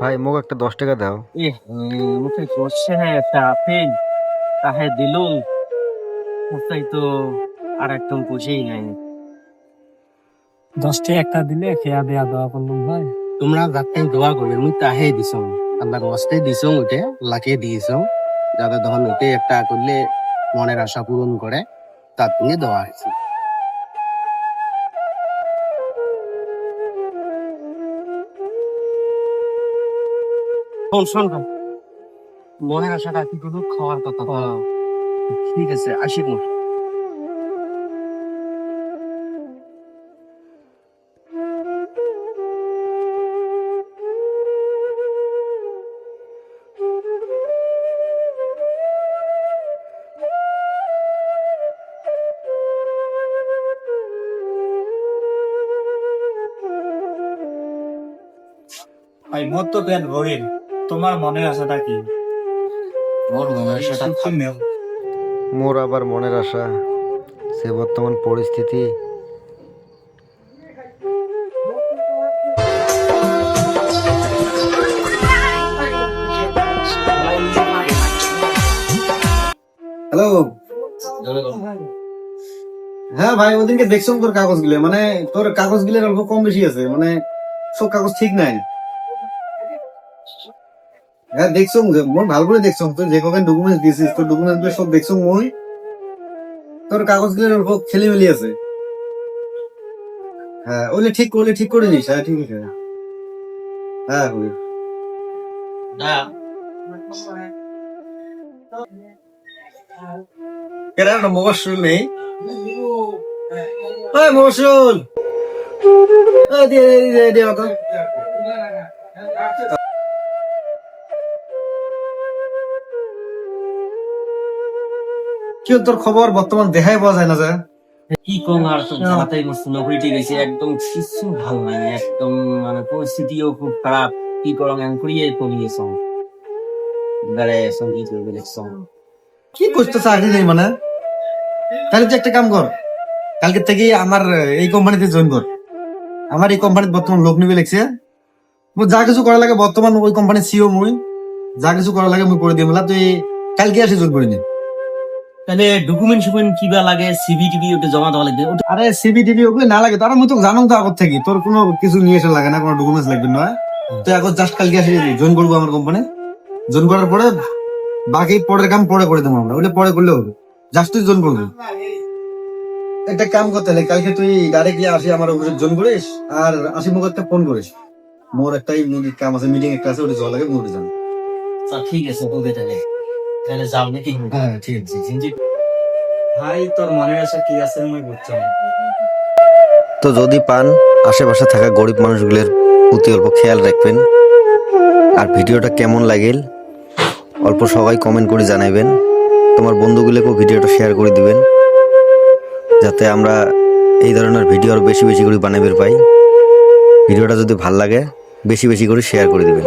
ভাই মোক একটা দশ টাকা দাও। এ মুখে করছে হ্যাঁ একটা আপেল তাহে দিলুম। ওটাই তো আর একদম পুষেই নাই। দশটা একটা দিলে খেয়া দেয়া দেওয়া করলাম ভাই। তোমরা যাতে দোয়া করবে মুই তাহে দিছ আল্লাহর ওয়াস্তে দিছ ওইটা লাকে দিয়েছ যাতে তখন ওইটাই একটা করলে মনের আশা পূরণ করে তার তুমি দেওয়া হয়েছে। শোন শোন। মনের আশাটা কি করব খাওয়ার কথা। ঠিক আছে আসি ভাই মোর তো পেট ভরিল তোমার মনে আশাটা কি? মোর মনের আশাটা মোর আবার মনের আশা সে বর্তমান পরিস্থিতি। হ্যালো হ্যাঁ ভাই ওদিনকে দেখছ তোর কাগজগুলো মানে তোর কাগজগুলোর অল্প কম বেশি আছে। মানে সব কাগজ ঠিক নাই। হ্যাঁ দেখছ মোর ভালো করে দেখছ তোর যে কখন ডকুমেন্টস দিয়েছিস তোর ডকুমেন্টসগুলো সব দেখছ মই। তোর কাগজগুলোর অল্প খেলি মেলি আছে। হ্যাঁ ওগুলো ঠিক করলে ঠিক করে নিস হ্যাঁ ঠিক আছে। হ্যাঁ হবে এরা একটা নেই? ওই মশরুল দিয়ে দিয়ে দিয়ে দিয়ে ওটা। কি হলো তোর খবর? বর্তমান দেখাই পাওয়া যায় না যে। কি কম আর তো হাতে নকরি ঠিক আছে একদম কিছু ভালো নাই একদম মানে পরিস্থিতিও খুব খারাপ। কি করং এম করিয়ে করিয়েছ এবারে সংগীত করবে দেখছ কি করতে চাকরি নেই মানে? তাহলে তুই একটা কাম কর কালকে থেকে আমার এই কোম্পানিতে জয়েন কর। আমার এই কোম্পানিতে বর্তমান লোক নিবে লেগছে যা কিছু করা লাগে বর্তমান ওই কোম্পানির সিও মুই যা কিছু করা লাগে মুই করে দিয়ে মেলা তুই কালকে আসি জয়েন করে নি তাহলে ডকুমেন্ট সুকুমেন্ট কিবা লাগে টিভি ওটা জমা দেওয়া লাগবে। আরে সিবি টিভি ওগুলো না লাগে তারা মুই তো জানো তো আগত থেকে। তোর কোনো কিছু নিয়ে এসে লাগে না কোনো ডকুমেন্টস লাগবে না তুই এখন জাস্ট কালকে আসি জয়েন করব আমার কোম্পানি জয়েন করার পরে বাকি পরের কাম পরে করে দেবো আমরা। ওটা পরে করলে হবে। জাস্ট তুই জয়েন করবি। একটা কাম করতে হলে কালকে তুই ডাইরেক্টলি আসি আমার অফিসে জয়েন করিস আর আসি মুখ ফোন করিস। মোর একটা কাম আছে মিটিং একটা আছে ওটা জল লাগে মোটে যান আচ্ছা, ঠিক আছে বলবে তাহলে। তাহলে যাও নাকি? হ্যাঁ ঠিক আছে। জিঞ্জি ভাই তোর মনের আশা কি আছে আমি বুঝছি তো যদি পান আশেপাশে থাকা গরিব মানুষগুলোর প্রতি অল্প খেয়াল রাখবেন। আর ভিডিওটা কেমন লাগিল অল্প সবাই কমেন্ট করে জানাইবেন। তোমার বন্ধুগুলোকেও ভিডিওটা শেয়ার করে দিবেন। যাতে আমরা এই ধরনের ভিডিও আরও বেশি বেশি করে বানাবের পাই। ভিডিওটা যদি ভালো লাগে বেশি বেশি করে শেয়ার করে দিবেন।